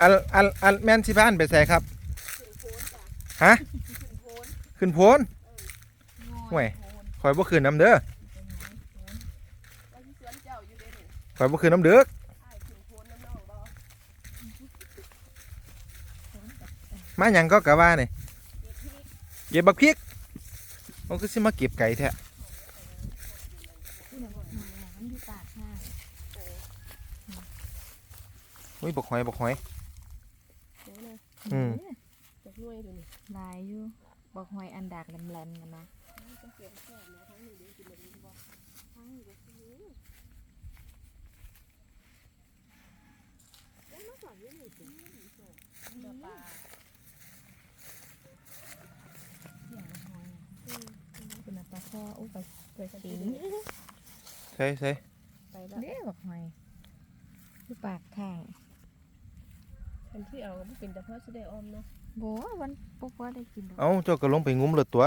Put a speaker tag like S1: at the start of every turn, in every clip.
S1: อันอันอันแม่นสิพานไปใส่ครับ ฮะ ขึ้นโพนห่วยคอยบ่ขึ้นน้ำเด้อ
S2: ว่าที่สวนเจ้าอยู่เด้นี่
S1: คอยบ่ขึ้นน้ำเด้อ
S2: อ้ายขึ้นโพนน้ำน้องบ่
S1: มาหยังก็กะว่านี่
S2: เก็บพริก
S1: เก็บบักพริกมันคือสิมาเก็บไก่แท้
S3: ที่ไหนบอกมามันอยู่ปากห้าง
S1: อุ้ยบักหอยบักหอย
S2: โอ้นะ
S1: อืม
S2: จากหน่วยตัวนี้
S3: ลายอยู่บอกหอยอันดากแหลมๆกันนะ
S2: จะเก็บแซ่บนะทั้งนี้เดี๋ยวกินแบบนี้บ่ทั้งนี้เดี๋ยวกินนี้แล้วมาสอนอยู่นี่สิเดี๋ยวปลา
S3: อย่างละหอยเป็นปลาคออุ้ยปลาปลาสิง
S1: ใช่ใช่
S2: ไปแล้ว
S3: เด้บอกหอยอยู่ปากข้าง
S2: อันที่เอาก็บ่เป็นแต่เพราะสิได้ออมเนาะ
S3: โบวันปกว่าได้กินดอก
S1: เอ้าเจ้าก็ลงไปงุ้มเลยตัว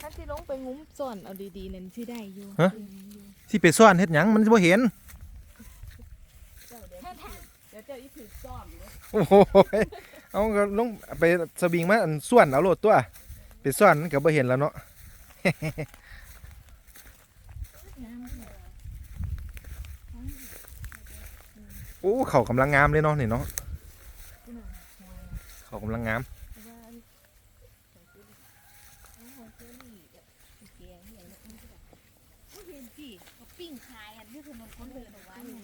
S3: ถ้าที่ลงไปงุ้มส่วนเอาดีๆนั่นที่ได้อยู่
S1: ฮะ สิไปซ่อนเฮ็ดหยังมันบ่เห็น
S2: เจ้าเดี๋ยวเดี๋ยวเจ้าอีถือซ่อมเลย
S1: โอ้โหเอาก็ลงไปสวิงมาอันส่วนเอาโลดตัวไปซ่อนมันก็บ่เห็นแล้วเนาะ โอ้เขากำลังงามเลยเนาะนี่เนาะเขา กำลังงาม
S3: ปิ้งขายอันนี้คือมันคนเดินออกมาเนี่ย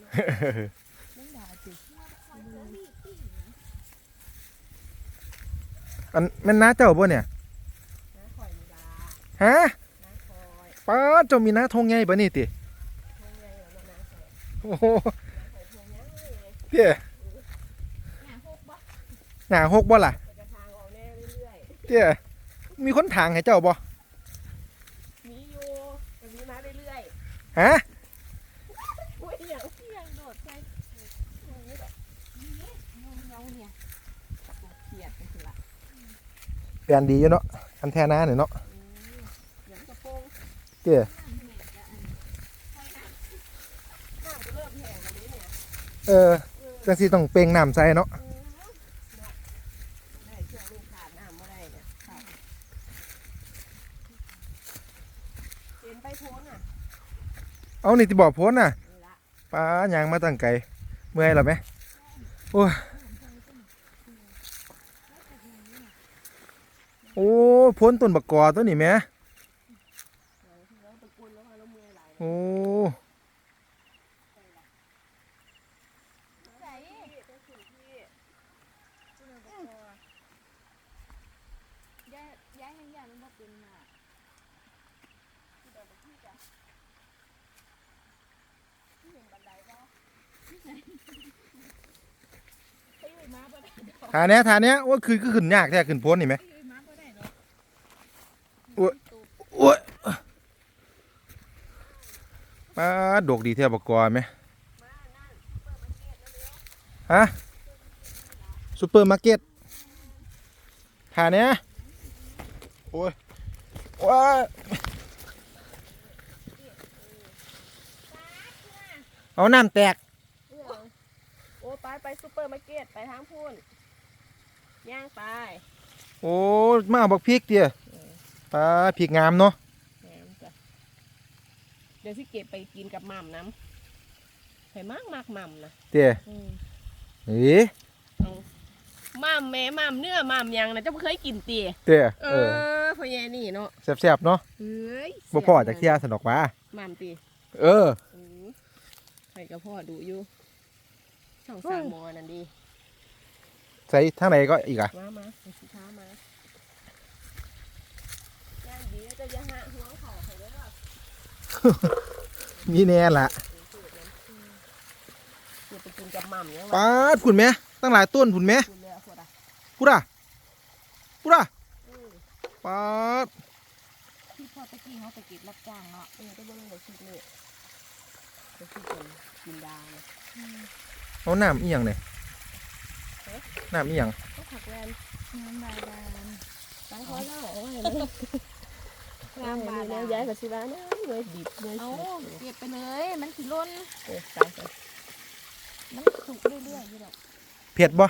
S3: นั่นด่าจิ
S1: อันแม่นน้าเจ้าบ่เนี่ยฮะป้าเจ้ามีน้าทงใหญ่บ่นี่ติ
S2: ทงไงเหรอน้าข่อย
S1: โอ้โห
S2: เตี้
S1: ย
S3: ห
S1: น้าหกบ่ล่ะ
S2: แต่กระทางออกแน่เรื่อย
S1: เตี้ยมีคนทางให้เจ้าบ่
S2: ๆมีอยู่แต่มีมาเรื่อย
S1: ฮะ
S2: ๆอุ้ยอย่าง
S3: เที่ยงโดดใส่เงาเงาเนี่ยเขียดไปสิละ
S1: เปลี่ยนดีอยู่เนาะอันแท้น้าเนี่ยเนาะ
S2: อย่างกระโปรง
S1: เตี้ย
S2: น้ำก็เริ่มแห้งแล้วนี้เนี่ย
S1: เออจังสิต้องเป่งน้ำใส่เนาะ
S2: อืมเนาะได้ช่วงนี้ขาดน้ำเมื่อไรเนี่ยขาดเห็ นไปโพนอะ
S1: เอานี่ที่บอกโพ้นน่ะ
S2: นี่ละ
S1: ป้ายางมาตั้งไกลเมื่อยหรอไหมโอ้ยโอ้พ้นต้นบักกอตัวนี้แหม่
S2: แล้วตะกุนแล้วแล้วมือไหล
S1: โอ้
S3: ใส่ย้ายย้ายให้ยามันบ่เป็นมา
S1: ทาเนี้ยทาเนี้ยโอ้ยคือคือขึ้นยากแท้ขึ้นพ้นนี่ไหมโอ้ย โอ้ยป้าดกดีเท่าบักกอไหมฮะซูเปอร์มาร์เก็ตทาเนี้ยโอ้ยว้า เอาน้ำแตก
S2: โอ้ไปไปซูเปอร์มาร์เก็ตไปทางพูนย่างไป
S1: โอ้มาเอาบักพริกเดียปลาพริกงามเนาะ
S2: แหมจ้ะเดี๋ยวที่เก็บไปกินกับหม่ำน้ำไข่มากมากหม่ำนะ
S1: เดีย
S2: อืม
S1: เอ๊ะ
S2: หม่ำแม่หม่ำเนื้อหม่ำหยังนะเจ้าบ่เคยกินตี
S1: เดีย
S2: เอ
S1: เออ
S2: อพ่อแย่นี่เนาะ
S1: แซ่บๆเนาะ
S2: เฮ้ย
S1: บ่พอจากเที่ยสนอกว่า
S2: หม่ำตี
S1: เออ
S2: อื มใครกับพ่อดูอยู่ช่องสามหมอนั่นดี
S1: ใส่ทางไหนก็อีกอะ
S2: มามาไปสิค้ามาย่างดีเจะจะหาหัวเขาใครได้หรอ
S1: มีแน่ละ
S2: เก็บไปกินกับหม่ำยัง
S1: ปลาดผุนไหมตั้งหลายต้นผุนไหม
S2: คุณเลยอะพวกอะ
S1: พูดอะพูดอะ
S2: เออ
S1: ปลาด
S3: ที่พอตะกี้เขาไปเก็บรับจ้างเนาะ
S2: เออก็บ่ลงไปคิดเลย ก็คือเป็นกินดาเลย
S1: เอาน้ำเอียงเลยน้ำเอียง
S2: ก็ผักแวน
S3: น้ำบาดาล
S2: ตายคอเล่าเอาไว้เลยน้ำบาดาลย้ายกับสิบ้านเลยดิบเลย
S3: เอาเก็บไปเลยมันสิล้น
S2: เออตายไป
S3: มันสุกเรื่อยๆนี่แหละ
S1: เผ็ดบ่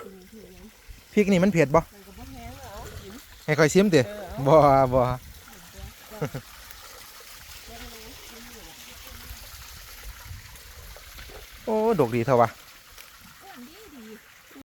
S1: พริกนี่มันเผ็ดบ่ให้คอยซิม
S2: เด้
S1: บ่บ่ โอ้ดกดีเท่าวะ